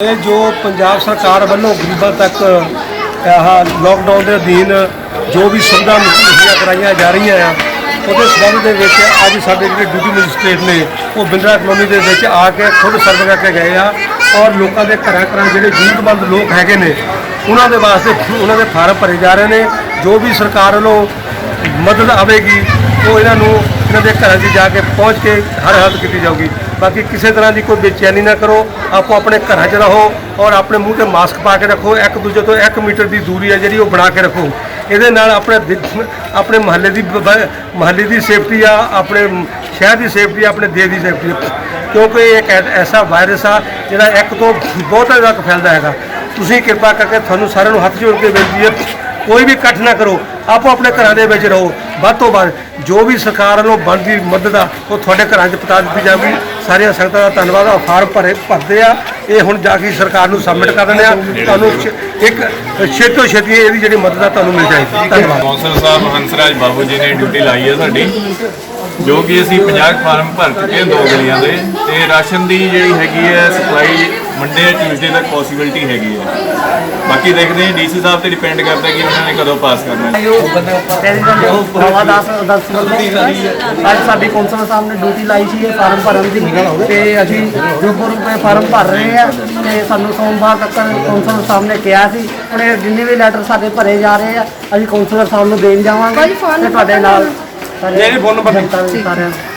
ਇਹ ਜੋ ਪੰਜਾਬ ਸਰਕਾਰ ਵੱਲੋਂ ਗਰੀਬਾਂ ਤੱਕ, ਆਹ ਲੋਕਡਾਊਨ ਦੇ ਅਧੀਨ ਜੋ ਵੀ ਸੁਵਿਧਾ ਮੁਹੱਈਆ ਕਰਾਈਆਂ ਜਾ ਰਹੀਆਂ ਆ, ਉਹਦੇ ਸੰਬੰਧ ਦੇ ਵਿੱਚ ਅੱਜ ਸਾਡੇ ਜਿਹੜੇ ਡਿਊਟੀ ਮੈਜਿਸਟ੍ਰੇਟ ਨੇ, ਉਹ ਬਿੰਦਰਾ ਕਲੋਨੀ ਦੇ ਵਿੱਚ ਆ ਕੇ ਖੁਦ ਸਰਵੇ ਕਰਕੇ ਗਏ ਆ ਔਰ ਲੋਕਾਂ ਦੇ ਘਰਾਂ ਘਰਾਂ ਜਿਹੜੇ ਜ਼ਰੂਰਤਮੰਦ ਲੋਕ ਹੈਗੇ ਨੇ, ਉਹਨਾਂ ਦੇ ਵਾਸਤੇ ਉਹਨਾਂ ਦੇ ਫਾਰਮ ਭਰੇ ਜਾ ਰਹੇ ਨੇ, ਜੋ ਵੀ ਸਰਕਾਰ ਵੱਲੋਂ ਮਦਦ ਆਵੇਗੀ, ਉਹ ਇਹਨਾਂ ਨੂੰ, ਇਹਨਾਂ ਦੇ ਘਰਾਂ 'ਚ ਜਾ ਕੇ ਪਹੁੰਚ ਕੇ ਹਰ ਹਾਲਤ ਕੀਤੀ ਜਾਊਗੀ। ਬਾਕੀ ਕਿਸੇ ਤਰ੍ਹਾਂ ਦੀ ਕੋਈ ਬੇਚੈਨੀ ਨਾ ਕਰੋ, ਆਪੋ ਆਪਣੇ ਘਰਾਂ 'ਚ ਰਹੋ ਔਰ ਆਪਣੇ ਮੂੰਹ ਤੇ ਮਾਸਕ ਪਾ ਕੇ ਰੱਖੋ, ਇੱਕ ਦੂਜੇ ਤੋਂ 1 ਮੀਟਰ ਦੀ ਦੂਰੀ ਹੈ ਜਿਹੜੀ ਉਹ ਬਣਾ ਕੇ ਰੱਖੋ। ਇਹਦੇ ਨਾਲ ਆਪਣੇ ਆਪਣੇ ਮਹੱਲੇ ਦੀ ਮਹੱਲੇ ਦੀ ਸੇਫਟੀ ਆ, ਆਪਣੇ ਸ਼ਹਿਰ ਦੀ ਸੇਫਟੀ ਆ, ਆਪਣੇ ਦੇਸ਼ ਦੀ ਸੇਫਟੀ ਕਿਉਂਕਿ ਇਹ ਇੱਕ ਐਸਾ ਵਾਇਰਸ ਆ ਜਿਹੜਾ ਇੱਕ ਤੋਂ ਬਹੁਤਾ ਤੱਕ ਫੈਲਦਾ ਹੈਗਾ। ਤੁਸੀਂ ਕਿਰਪਾ ਕਰਕੇ ਤੁਹਾਨੂੰ ਸਾਰਿਆਂ ਨੂੰ ਹੱਥ ਜੋੜ ਕੇ ਬੇਨਤੀ ਹੈ, ਕੋਈ ਵੀ ਇਕੱਠ ਨਾ ਕਰੋ। ਆਪੋ ਆਪਣੇ ਘਰਾਂ ਦੇ ਵਿੱਚ ਰਹੋ। ਵੱਧ ਤੋਂ ਵੱਧ ਜੋ ਵੀ ਸਰਕਾਰ ਵੱਲੋਂ ਬਣਦੀ ਮਦਦ ਆ, ਉਹ ਤੁਹਾਡੇ ਘਰਾਂ 'ਚ ਪਹੁੰਚਾ ਦਿੱਤੀ ਜਾਵੇਗੀ ਸਾਰੀਆਂ ਸੰਗਤਾਂ ਦਾ ਧੰਨਵਾਦ ਆ। ਫਾਰਮ ਭਰੇ ਭਰਦੇ ਆ। ਇਹ ਹੁਣ ਜਾ ਕੇ ਸਰਕਾਰ ਨੂੰ ਸਬਮਿਟ ਕਰ ਦਿੰਦੇ ਆ। ਤੁਹਾਨੂੰ ਛ- ਇੱਕ ਛੇਤੋ ਛੇਤੀ ਇਹਦੀ ਜਿਹੜੀ ਮਦਦ ਆ, ਤੁਹਾਨੂੰ ਮਿਲ ਜਾਏਗੀ। ਧੰਨਵਾਦ। ਕੌਂਸਲ ਸਾਹਿਬ ਹੰਸਰਾਜ ਬਾਬੂ ਜੀ ਨੇ ਡਿਊਟੀ ਲਾਈ ਹੈ ਸਾਡੀ। ਜੋ ਕਿ ਅਸੀਂ 50 ਫਾਰਮ ਭਰ ਚੁੱਕੇ ਹਾਂ ਦੋ ਗਲੀਆਂ ਦੇ ਤੇ ਰਾਸ਼ਨ ਦੀ ਜਿਹੜੀ ਹੈਗੀ ਹੈ ਸਪਲਾਈ ਮੰਡੇ ਜਾਂ ਟਿਊਜ਼ਡੇ ਤੱਕ ਪੋਸੀਬਿਲਿਟੀ ਹੈਗੀ ਹੈ। ਬਾਕੀ ਦੇਖਦੇ ਹਾਂ ਡੀਸੀ ਸਾਹਿਬ ਤੇ ਡਿਪੈਂਡ ਕਰਦਾ ਕਿ ਉਹਨਾਂ ਨੇ ਕਦੋਂ ਪਾਸ ਕਰਨਾ ਹੈ। ਹਵਾ ਦਾਸ ਦਸ ਵੱਲੋਂ ਅੱਜ ਸਾਡੀ ਕੌਂਸਲ ਸਾਹਿਬ ਨੇ ਡਿਊਟੀ ਲਾਈ ਸੀ ਇਹ ਫਾਰਮ ਭਰਨ ਦੀ। ਤੇ ਅਸੀਂ ਫਾਰਮ ਭਰ ਰਹੇ ਆ ਤੇ ਸਾਨੂੰ ਸੋਮਵਾਰ ਤੱਕ ਕੌਂਸਲ ਸਾਹਿਬ ਨੇ ਕਿਹਾ ਸੀ ਹੁਣ ਇਹ ਜਿੰਨੇ ਵੀ ਲੈਟਰ ਸਾਡੇ ਭਰੇ ਜਾ ਰਹੇ ਆ ਅਸੀਂ ਕੌਂਸਲਰ ਸਾਹਿਬ ਨੂੰ ਦੇਣ ਜਾਵਾਂਗੇ ਤੇ ਤੁਹਾਡੇ ਨਾਲ ਮੇਰੇ ਫੋਨ ਨੰਬਰ ਜਨਤਾ ਦੇ ਸਾਰਿਆਂ ਨੂੰ